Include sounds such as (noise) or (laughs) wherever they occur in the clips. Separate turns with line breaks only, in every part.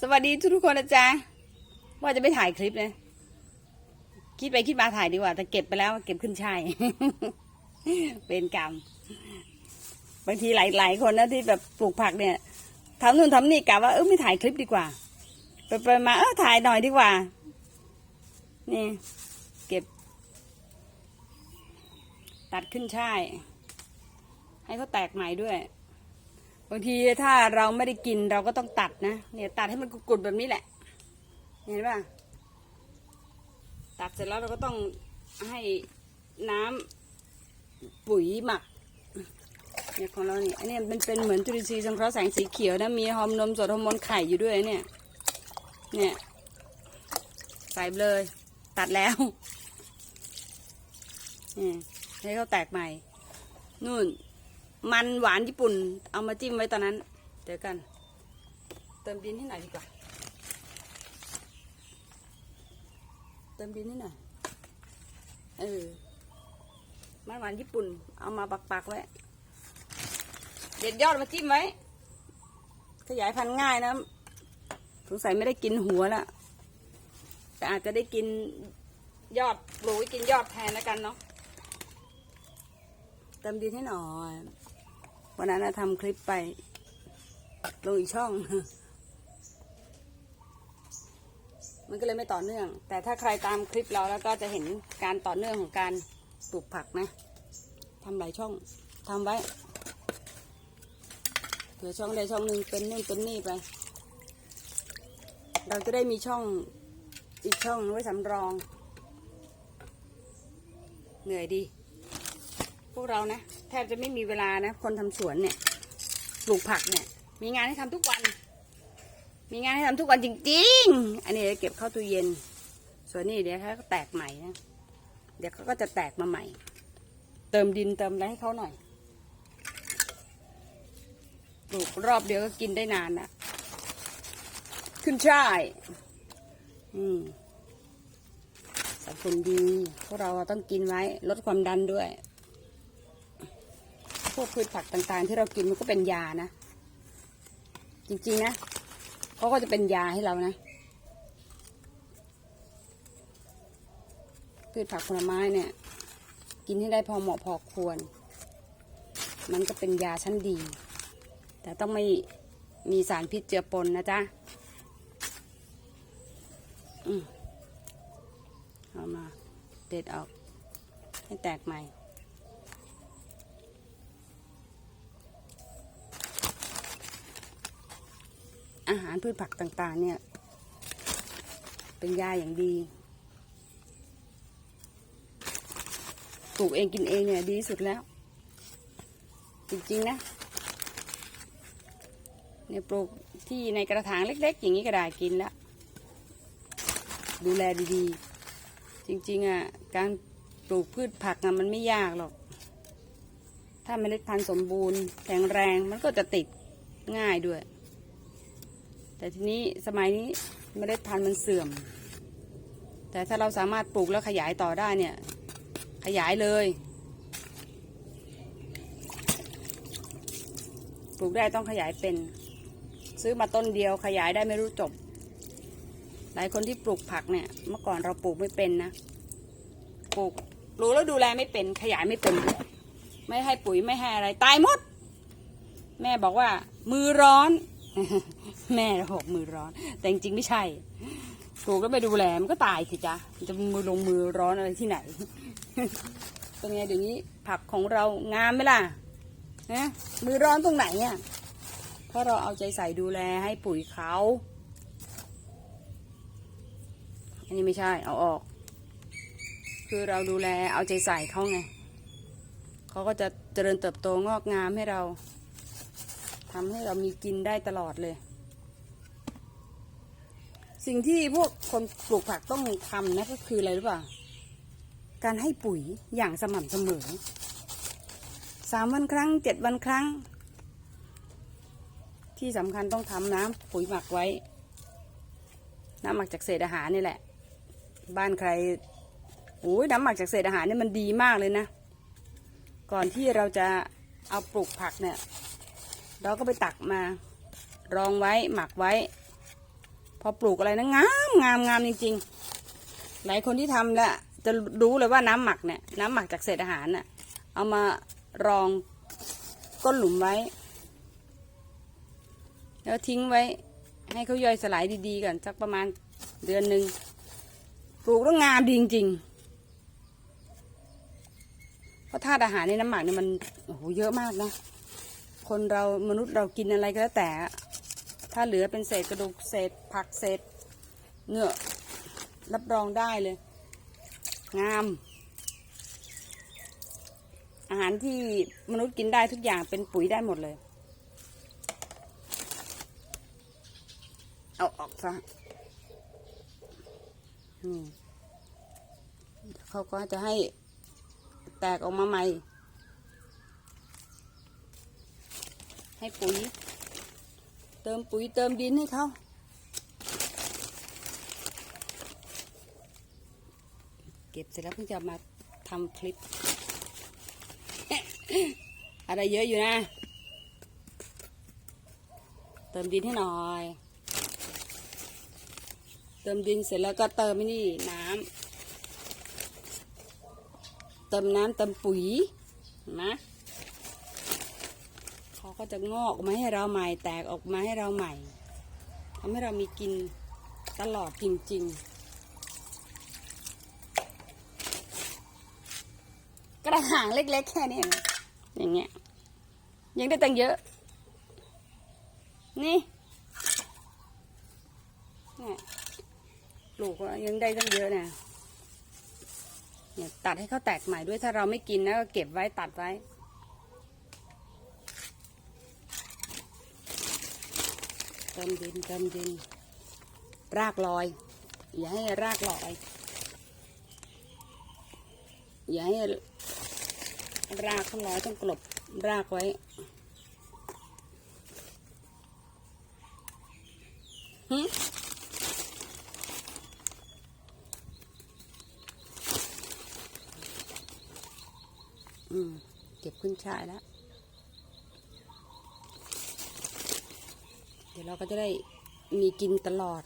สวัสดีทุกๆคนนะจ๊ะว่าจะไม่ถ่ายคลิปนะคิดไปคิดมาถ่ายดีกว่า แต่เก็บไปแล้วเก็บขึ้นช่ายเป็นกรรม บางทีหลายๆคนนะที่แบบปลูกผักเนี่ยทำนู่นทำนี่กะว่าเออไม่ถ่ายคลิปดีกว่า ไปไปมาเออถ่ายหน่อยดีกว่า นี่ เก็บ ตัดขึ้นช่ายให้เขาแตกใหม่ด้วย บางทีถ้าเราไม่ได้กินเราก็ต้องตัดนะ เนี่ยตัดให้มันกุดๆแบบนี้แหละ เห็นป่ะ ตัดเสร็จแล้วเราก็ต้องให้น้ำปุ๋ยหมักเนี่ยของเราเนี่ยอันนี้มันเป็นเหมือนจุลินทรีย์สังเคราะห์แสงสีเขียวนะมีฮอร์โมนสดฮอร์โมนไข่อยู่ด้วยเนี่ย เนี่ยใส่ไปเลย ตัดแล้วนี่ให้เขาแตกใหม่ นู่น มันหวานญี่ปุ่น เอามาจิ้มไว้ตอนนั้นเจอกัน เติมดินให้หน่อยดีกว่า เติมดินให้หน่อย เออ มันหวานญี่ปุ่น เอามาปักๆไว้ เด็ดยอดมาจิ้มไว้ ขยายพันธุ์ง่ายนะ สงสัยไม่ได้กินหัวละแต่อาจจะได้กินยอดปลูกกินยอดแทนแล้วกันเนาะเติมดินให้หน่อย วันนั้นทำคลิปไปลงอีกช่อง มันก็เลยไม่ต่อเนื่อง แต่ถ้าใครตามคลิปเราแล้วก็จะเห็นการต่อเนื่องของการปลูกผักนะทำหลายช่องทำไว้เผื่อช่องใดช่องหนึ่งเป็นนู่นเป็นนี่ไป เราจะได้มีช่องอีกช่องไว้สำรอง เหนื่อยดี วกเรานะแทบจะไม่มีเวลานะ คนทำสวนเนี่ยปลูกผักเนี่ย มีงานให้ทำทุกวัน มีงานให้ทำทุกวันจริง ๆ อันนี้เดี๋ยวเก็บเข้าตู้เย็น ส่วนนี้เดี๋ยวเขาก็แตกใหม่นะเดี๋ยวเขาก็จะแตกมาใหม่ เติมดินเติมอะไรให้เขาหน่อยปลูกรอบเดียวก็กินได้นานนะขึ้นช่ายอืมสรรพคุณดี พวกเราต้องกินไว้ ลดความดันด้วย วกพืชผักต่างๆ ที่เรากินมันก็เป็นยานะ จริงๆนะเขาก็จะเป็นยาให้เรานะ พืชผักผลไม้เนี่ย กินให้ได้พอเหมาะพอควร มันก็เป็นยาชั้นดี แต่ต้องไม่มีสารพิษเจือปนนะจ๊ะอืมเอามา เด็ดออกให้แตกใหม่ อาหารพืชผักต่างๆ เนี่ย เป็นยาอย่างดี ปลูกเองกินเองเนี่ยดีสุดแล้ว จริงๆนะ เนี่ยปลูกที่ในกระถางเล็ก ๆ อย่างนี้ก็ได้กินแล้ว ดูแลดีๆ จริงๆอะการปลูกพืชผักอะมันไม่ยากหรอก ถ้าเมล็ดพันธุ์สมบูรณ์แข็งแรงมันก็จะติดง่ายด้วย แต่ทีนี้สมัยนี้เมล็ดพันธุ์มันเสื่อม แต่ถ้าเราสามารถปลูกแล้วขยายต่อได้เนี่ย ขยายเลย ปลูกได้ต้องขยายเป็น ซื้อมาต้นเดียวขยายได้ไม่รู้จบ หลายคนที่ปลูกผักเนี่ย เมื่อก่อนเราปลูกไม่เป็นนะ ปลูกปลูกแล้วดูแลไม่เป็น ขยายไม่เป็น ไม่ให้ปุ๋ยไม่ให้อะไร ตายหมด แม่บอกว่า มือร้อน แม่หกมือร้อน แต่จริงๆไม่ใช่ปลูกแล้วไม่ดูแลมันก็ตายสิจ๊ะจะมือลงมือร้อนอะไรที่ไหนเป็นไงเดี๋ยวนี้ผักของเรางามไหมล่ะนะมือร้อนตรงไหนอะเพราะเราเอาใจใส่ดูแลให้ปุ๋ยเขาอันนี้ไม่ใช่เอาออก คือเราดูแลเอาใจใส่เขาไงเขาก็จะเจริญเติบโตงอกงามให้เรา ทำให้เรามีกินได้ตลอดเลย สิ่งที่พวกคนปลูกผักต้องทำนะก็คืออะไรรู้ป่ะการให้ปุ๋ยอย่างสม่ำเสมอสามวันครั้งเจ็ดวันครั้ง ที่สำคัญต้องทำน้ำปุ๋ยหมักไว้ น้ำหมักจากเศษอาหารนี่แหละ บ้านใครโอ้ยน้ำหมักจากเศษอาหารเนี่ยมันดีมากเลยนะ ก่อนที่เราจะเอาปลูกผักเนี่ย เราก็ไปตักมารองไว้หมักไว้ พอปลูกอะไรนะงามงามงามจริงๆ หลายคนที่ทำแล้วจะรู้เลยว่าน้ำหมักเนี่ยน้ำหมักจากเศษอาหารน่ะเอามารองก้นหลุมไว้ แล้วทิ้งไว้ ให้เขาย่อยสลายดีๆก่อนสักประมาณเดือนหนึ่งปลูกแล้วงามดีจริงๆเพราะธาตุอาหารในน้ำหมักเนี่ยมันโอ้โหเยอะมากนะ คนเรามนุษย์เรากินอะไรก็แล้วแต่ ถ้าเหลือเป็นเศษกระดูกเศษผักเศษเนื้อรับรองได้เลย งาม อาหารที่มนุษย์กินได้ทุกอย่างเป็นปุ๋ยได้หมดเลย เอาออกซะอืมเขาก็จะให้แตกออกมาใหม่ ให้ปุ๋ย เติมปุ๋ยเติมดินให้เขาเก็บเสร็จแล้วเพิ่งจะมาทำคลิป อะไรเยอะอยู่นะ เติมดินให้หน่อย เติมดินเสร็จแล้วก็เติมนี่น้ำเติมน้ำเติมปุ๋ยนไหมเขา ก็จะงอกออกมาให้เราใหม่แตกออกมาให้เราใหม่ทำให้เรามีกินตลอดจริง ๆ กระถางเล็กๆ แค่นี้อย่างเงี้ยยังได้ตังเยอะ นี่เนี่ยปลูกแล้วยังได้ตั้งเยอะเนี่ยเนี่ยตัดให้เขาแตกใหม่ด้วยถ้าเราไม่กินนะก็เก็บไว้ตัดไว้ เติมดินเติมดิน รากลอย อย่าให้รากลอย อย่าให้รากเขาลอยต้องกลบรากไว้หึอืม เก็บขึ้นชายแล้ว ดี๋ยวเราก็จะได้มีกินตลอด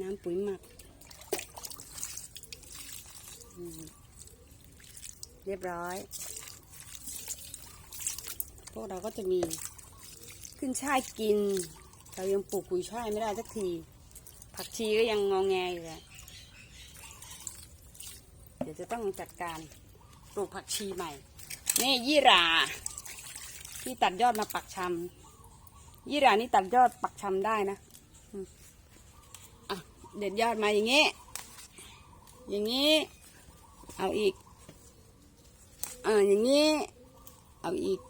น้ำปุ๋ยหมัก เรียบร้อย พวกเราก็จะมีขึ้นช่ายกิน เรายังปลูกกุยช่ายไม่ได้สักที ผักชีก็ยังงอแงอยู่เลยเดี๋ยวจะต้องจัดการปลูกผักชีใหม่ นี่ยี่รา ที่ตัดยอดมาปักชำยี่หรานี่ตัดยอดปักชำได้นะอะเด็ดยอดมาอย่างงี้ อย่างงี้ เอาอีกอ่าอย่างงี้ เอาอีก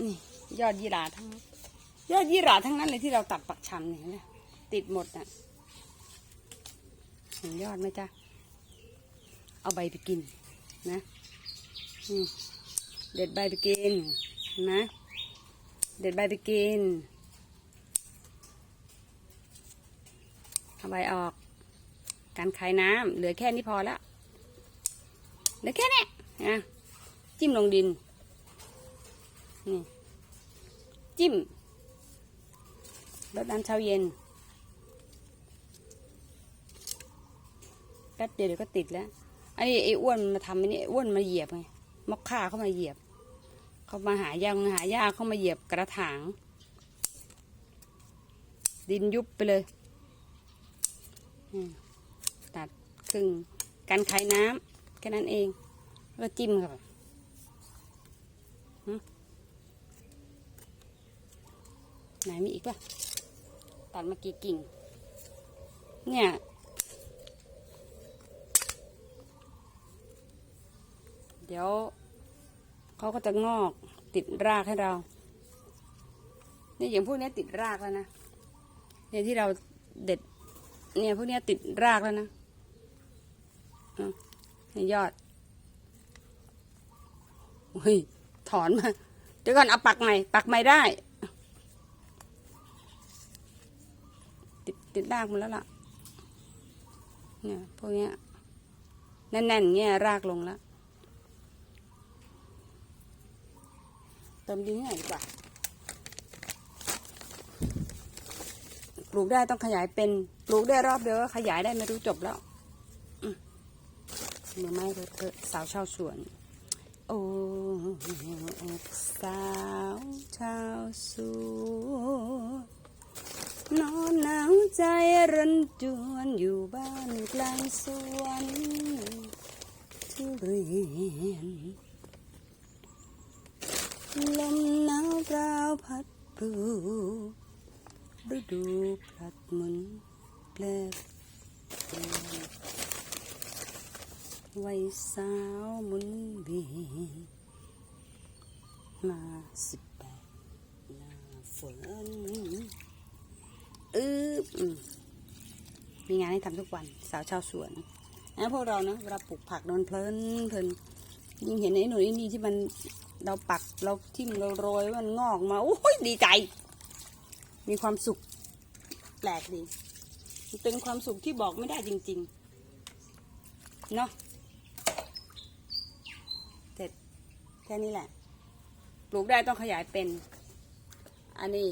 นี่ยอดยี่หราทั้งยอดยี่หราทั้งนั้นเลยที่เราตัดปักชำเนี่ยนไหมติดหมดน่ะเห็นยอดไหมจ๊ะ เอาใบไปกินนะ อืม เด็ดใบไปกินนะ เด็ดใบไปกินเอาใบออก การคายน้ำเหลือแค่นี้พอแล้วเหลือแค่นี้นะจิ้มลงดินนี่จิ้มรดน้ำเช้าเย็นแป๊บเดียวเดี๋ยวก็ติดแล้ว อันนี้ไอ้อ้วนมาทำไอ้นี่ไอ้อ้วนมาเหยียบไงมอกค่าเข้ามาเหยียบ เขามาหายางหายาเข้ามาเหยียบกระถาง ดินยุบไปเลยตัดครึ่งกันคายน้ำแค่นั้นเองแล้วจิ้มเข้าไปหึไหนมีอีกปะตัดมากี่กิ่ง เนี่ยเดี๋ยว เขาก็จะงอกติดรากให้เราเนี่ยอย่างพวกเนี้ยติดรากแล้วนะเนี่ยที่เราเด็ด เนี่ยพวกเนี้ยติดรากแล้วนะอะเนี่ยยอดเฮ้ยถอนมาเดี๋ยวก่อนเอาปักใหม่ปักใหม่ได้ ติดติดรากหมันแล้วล่ะเนี่ยพวกเนี้ยแน่นๆเงี้ยรากลงแล้ว ติมดินให้หน่อยดีกว่า ปลูกได้ต้องขยายเป็น ปลูกได้รอบเดียวก็ขยายได้ไม่รู้จบแล้วอืมมือไม้เถอสาวชาวสวน โอ้สาวชาวสวนนอนหนาวใจรันจวนอยู่บ้านกลางสวนทุเรียน ลมหนาวกราวพัดปลูฤดูพลัดหมุนแปลเปลี่ยนวัยสาวหมุนเวียนมาสิบแปดหน้าฝนอืบอืมมีงานให้ทำทุกวันสาวชาวสวนนะพวกเราเนะเวลาปลูกผักนอนเพลินเพลิน ยิ่งเห็นไอ้หนูไอ้นี่ที่มันเราปักเราทิ่มเราโรยมันงอกมาโอ้ยดีใจ มีความสุขแปลกดีเป็นความสุขที่บอกไม่ได้จริงๆเนาะเสร็จแค่นี้แหละ ปลูกได้ต้องขยายเป็น อันนี้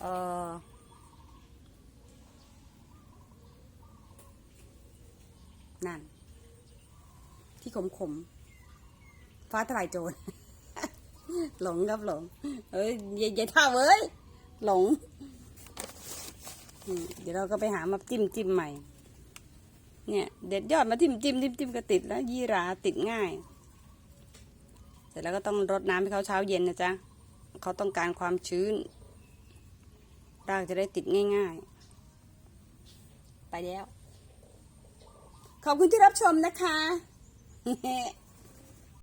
เออนั่น ที่ขมขมๆฟ้าทลายโจร หลงครับหลง เอ้ยยายท่าเว้ย หลง เดี๋ยวเราก็ไปหามาจิ้มจิ้มใหม่ เนี่ย เด็ดยอดมาจิ้มจิ้มจิ้มจิ้มก็ติดแล้ว ยี่ราติดง่าย เสร็จแล้วก็ต้องรดน้ำให้เขาเช้าเย็นนะจ๊ะ เขาต้องการความชื้น รากจะได้ติดง่าย ๆ ไปแล้ว ขอบคุณที่รับชมนะคะ Yeah. (laughs)